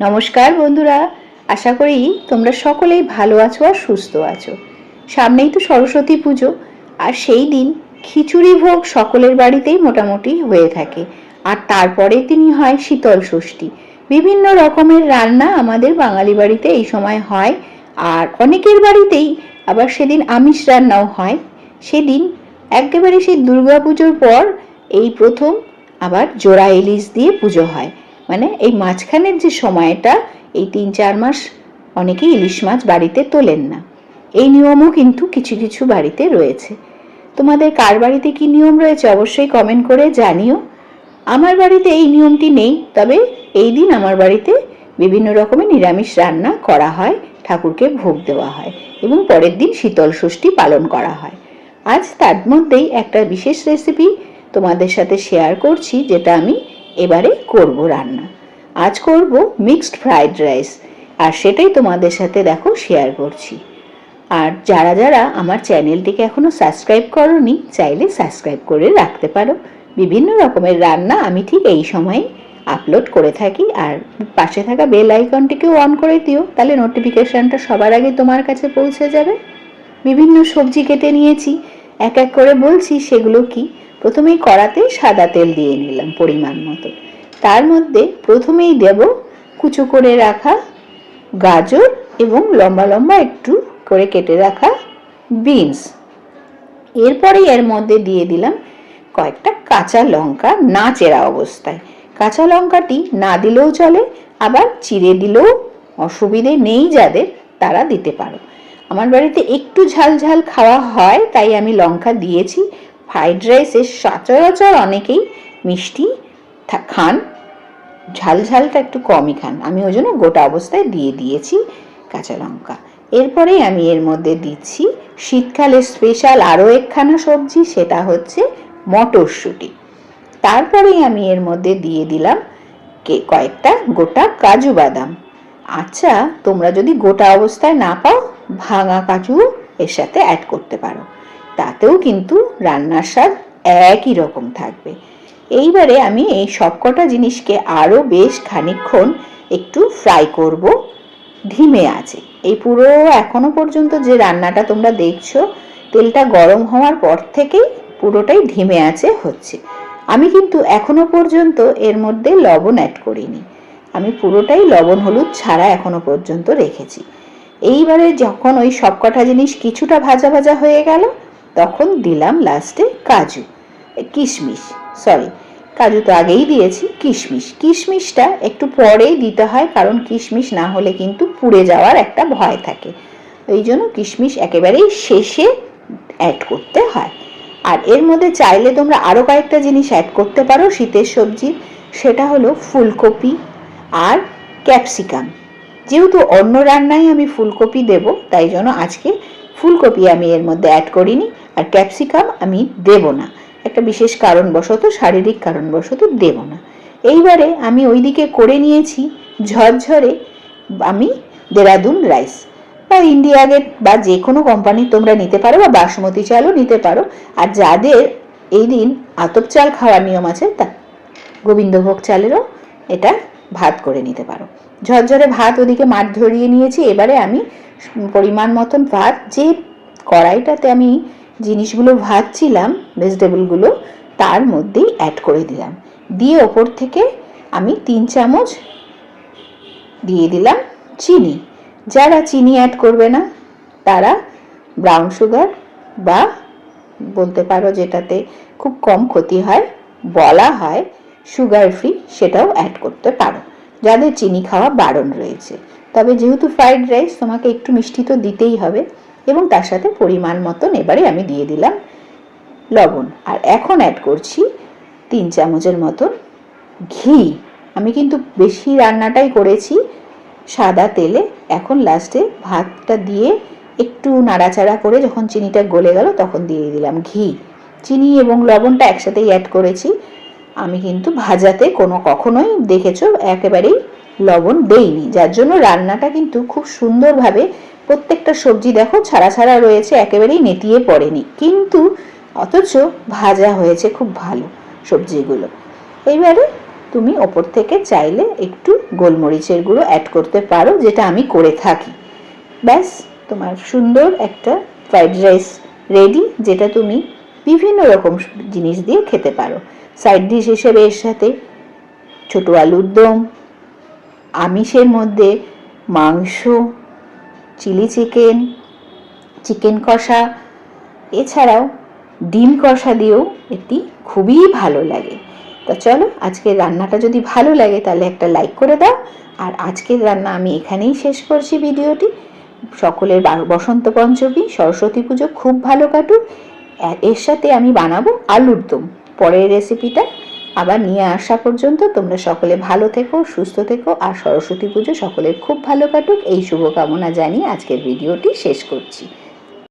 নমস্কার বন্ধুরা, আশা করি তোমরা সকলেই ভালো আছো আর সুস্থ আছো। সামনেই তো সরস্বতী পুজো, আর সেই দিন খিচুড়ি ভোগ সকলের বাড়িতেই মোটামুটি হয়ে থাকে। আর তারপরের দিনই হয় শীতল ষষ্ঠী। বিভিন্ন রকমের রান্না আমাদের বাঙালি বাড়িতে এই সময় হয়, আর অনেকের বাড়িতেই আবার সেদিন আমিষ রান্নাও হয়। সেদিন একেবারে সেই দুর্গাপুজোর পর এই প্রথম আবার জোড়া ইলিশ দিয়ে পুজো হয়। মানে এই মাঝখানের যে সময়টা, এই তিন চার মাস অনেকেই ইলিশ মাছ বাড়িতে তোলেন না। এই নিয়মও কিন্তু কিছু কিছু বাড়িতে রয়েছে। তোমাদের কার বাড়িতে কি নিয়ম রয়েছে অবশ্যই কমেন্ট করে জানিও। আমার বাড়িতে এই নিয়মটি নেই, তবে এই দিন আমার বাড়িতে বিভিন্ন রকমের নিরামিষ রান্না করা হয়, ঠাকুরকে ভোগ দেওয়া হয় এবং পরের দিন শীতল ষষ্ঠী পালন করা হয়। আজ তার মধ্যেই একটা বিশেষ রেসিপি তোমাদের সাথে শেয়ার করছি, যেটা আমি এবারে করব রান্না। আজ করব মিক্সড ফ্রাইড রাইস আর সেটাই তোমাদের সাথে দেখো শেয়ার করছি। আর যারা যারা আমার চ্যানেলটিকে এখনও সাবস্ক্রাইব করনি, চাইলে সাবস্ক্রাইব করে রাখতে পারো। বিভিন্ন রকমের রান্না আমি ঠিক এই সময়ে আপলোড করে থাকি। আর পাশে থাকা বেল আইকনটিকেও অন করে দিও। তাহলে নোটিফিকেশনটা সবার আগে তোমার কাছে পৌঁছে যাবে। বিভিন্ন সবজি কেটে নিয়েছি। এক এক করে বলছি সেগুলো কি? প্রথমেই কড়াতে সাদা তেল দিয়ে নিলাম পরিমাণ মতো। তার মধ্যে প্রথমেই দেব কুচো করে রাখা গাজর এবং লম্বা লম্বা একটু করে কেটে রাখা বিনস। এরপরেই এর মধ্যে দিয়ে দিলাম কয়েকটা কাঁচা লঙ্কা না চেরা অবস্থায়। কাঁচা লঙ্কাটি না দিলেও চলে, আবার চিড়ে দিলেও অসুবিধে নেই যাদের, তারা দিতে পারো। আমার বাড়িতে একটু ঝাল ঝাল খাওয়া হয়, তাই আমি লঙ্কা দিয়েছি। ফ্রাইড রাইসে সচরাচর অনেকেই মিষ্টি খান। ঝাল ঝালটা একটু কমই খান। আমি ওই জন্য গোটা অবস্থায় দিয়ে দিয়েছি কাঁচা লঙ্কা। এরপরেই আমি এর মধ্যে দিচ্ছি শীতকালে স্পেশাল আরও একখানা সবজি, সেটা হচ্ছে মটরশুঁটি। তারপরেই আমি এর মধ্যে দিয়ে দিলাম কে, কয়েকটা গোটা কাজু বাদাম। আচ্ছা তোমরা যদি গোটা অবস্থায় না পাও, ভাঙা কাজু এর সাথে অ্যাড করতে পারো। তাতেও কিন্তু রান্নার স্বাদ একই রকম থাকবে। এইবারে আমি এই সবকটা জিনিসকে আরও বেশ খানিক্ষণ একটু ফ্রাই করব। ধিমে আছে। এই পুরো এখনও পর্যন্ত যে রান্নাটা তোমরা দেখছ, তেলটা গরম হওয়ার পর থেকেই পুরোটাই ধিমে আছে, হচ্ছে। আমি কিন্তু এখনও পর্যন্ত এর মধ্যে লবণ অ্যাড করিনি। আমি পুরোটাই লবণ হলুদ ছাড়া এখনও পর্যন্ত রেখেছি। এইবারে যখন ওই সবকটা জিনিস কিছুটা ভাজা ভাজা হয়ে গেল তখন দিলাম লাস্টে কাজু। কিশমিশ সরি কাজু তো আগেই দিয়েছি, কিশমিশ। কিশমিশটা একটু পরেই দিতে হয়, কারণ কিশমিশ না হলে কিন্তু পুড়ে যাওয়ার একটা ভয় থাকে। ওই জন্য কিশমিশ একেবারেই শেষে অ্যাড করতে হয়। আর এর মধ্যে চাইলে তোমরা আরও কয়েকটা জিনিস অ্যাড করতে পারো, শীতের সবজির সেটা হলো ফুলকপি আর ক্যাপসিকাম যেহেতু অন্য রান্নায় আমি ফুলকপি দেব, তাই জন্য আজকে ফুলকপি আমি এর মধ্যে অ্যাড করিনি, আর ক্যাপসিকাম আমি দেব না। একটা বিশেষ কারণবশত, শারীরিক কারণবশত দেব না। এইবারে আমি ওইদিকে করে নিয়েছি ঝরঝরে আমি দেরাদুন রাইস বা ইন্ডিয়া গেট বা যে কোনো কোম্পানি তোমরা নিতে পারো, বা বাসমতি চালও নিতে পারো, আর যাদের এই দিন আতপ চাল খাওয়ার নিয়ম আছে, তা গোবিন্দভোগ চালেরও এটা ভাত করে নিতে পারো। ঝরঝরে ভাত ওদিকে মাঠ ধরিয়ে নিয়েছি, এবারে আমি পরিমাণ মতন ভাত, যে কড়াইটাতে আমি জিনিসগুলো ভাজছিলাম, ভেজিটেবলগুলো, তার মধ্যেই অ্যাড করে দিলাম। দিয়ে ওপর থেকে আমি তিন চামচ দিয়ে দিলাম চিনি। যারা চিনি অ্যাড করবে না, তারা ব্রাউন সুগার বা বলতে পারো যেটাতে খুব কম ক্ষতি হয়, বলা হয় সুগার ফ্রি সেটাও অ্যাড করতে পারো। যাদের চিনি খাওয়া বারণ রয়েছে। তবে যেহেতু ফ্রাইড রাইস তোমাকে একটু মিষ্টি তো দিতেই হবে এবং তার সাথে পরিমাণ মতন এবারে আমি দিয়ে দিলাম লবণ। আর এখন অ্যাড করছি তিন চামচের মতন ঘি। আমি কিন্তু বেশি রান্নাটাই করেছি সাদা তেলে। এখন লাস্টে ভাতটা দিয়ে একটু নাড়াচাড়া করে যখন চিনিটা গলে গেল তখন দিয়ে দিলাম ঘি। চিনি এবং লবণটা একসাথেই অ্যাড করেছি। আমি কিন্তু ভাজাতে কোনো কখনোই দেখেছ একেবারেই লবণ দেইনি। যার জন্য রান্নাটা কিন্তু খুব সুন্দরভাবে প্রত্যেকটা সবজি দেখো ছাড়া ছাড়া রয়েছে, একেবারেই নেতিয়ে পড়েনি। কিন্তু অথচ ভাজা হয়েছে খুব ভালো সবজিগুলো। এইবারে তুমি ওপর থেকে চাইলে একটু গোলমরিচের গুঁড়ো অ্যাড করতে পারো, যেটা আমি করে থাকি। ব্যাস, তোমার সুন্দর একটা ফ্রাইড রাইস রেডি যেটা তুমি বিভিন্ন রকম জিনিস দিয়ে খেতে পারো। সাইড ডিশ হিসেবে এর সাথে ছোটো আলুর দম, আমিষের মধ্যে মাংস, চিলি চিকেন চিকেন কষা, এছাড়াও ডিম কষা দিয়েও এটি খুবই ভালো লাগে। তো চলো, আজকের রান্নাটা যদি ভালো লাগে তাহলে একটা লাইক করে দাও। আর আজকের রান্না আমি এখানেই শেষ করছি ভিডিওটি। সকলের বসন্ত পঞ্চমী, সরস্বতী পুজো খুব ভালো কাটুক। এর সাথে আমি বানাবো আলুর দম। পরের রেসিপিটা আবার নিয়ে আসা পর্যন্ত তোমরা সকলে ভালো থেকো, সুস্থ থেকো আর সরস্বতী পুজো সকলের খুব ভালো কাটুক। এই শুভকামনা জানিয়ে আজকের ভিডিওটি শেষ করছি।